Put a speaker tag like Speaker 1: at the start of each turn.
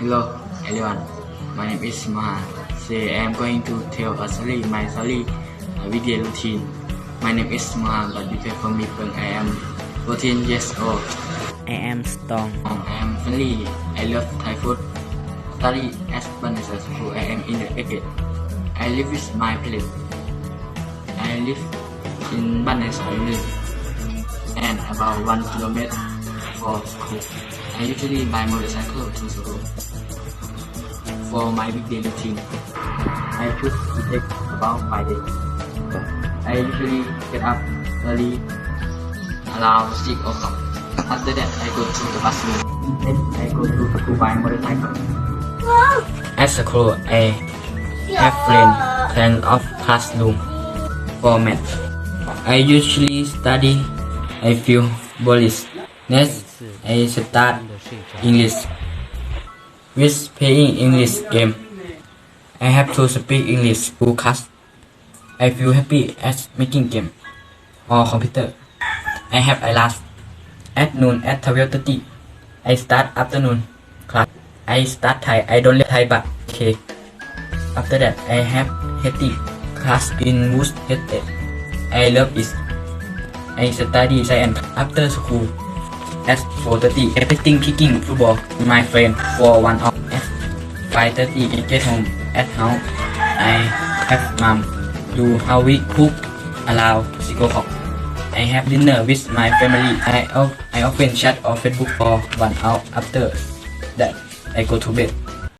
Speaker 1: Hello everyone, my name is Maha. Today I am going to tell a story, my story, a video routine. My name is Maha, but you can call me when I am 14 years old.
Speaker 2: I am strong.
Speaker 1: I am friendly. I love Thai food. Study at Banasa School. I am in the grade. I live with my parents. I live in Banasa Island and about one kilometer for school. I usually buy motorcycle to school. For my weekday routine, I choose to take about five days. I usually get up early around 6 o'clock. After that, I go to the bathroom. Then I go to school by motorcycle. At school, I have friend plan of classroom format. I usually study a few bullies. Next, I start English. With playing English game, I have to speak English to class. I feel happy at making game or computer. I have a class at noon at 12.30. I start afternoon class. I start Thai. I don't like Thai but okay. After that, I have Haiti class in Wood Hete. I love it. I study science after school. At 4.30, everything kicking football with my friend for one hour. At 5.30, I get home. At house, I have mom do how we cook, allow, 6 o'clock. I have dinner with my family. I, I often chat on Facebook for one hour. After that, I go to bed.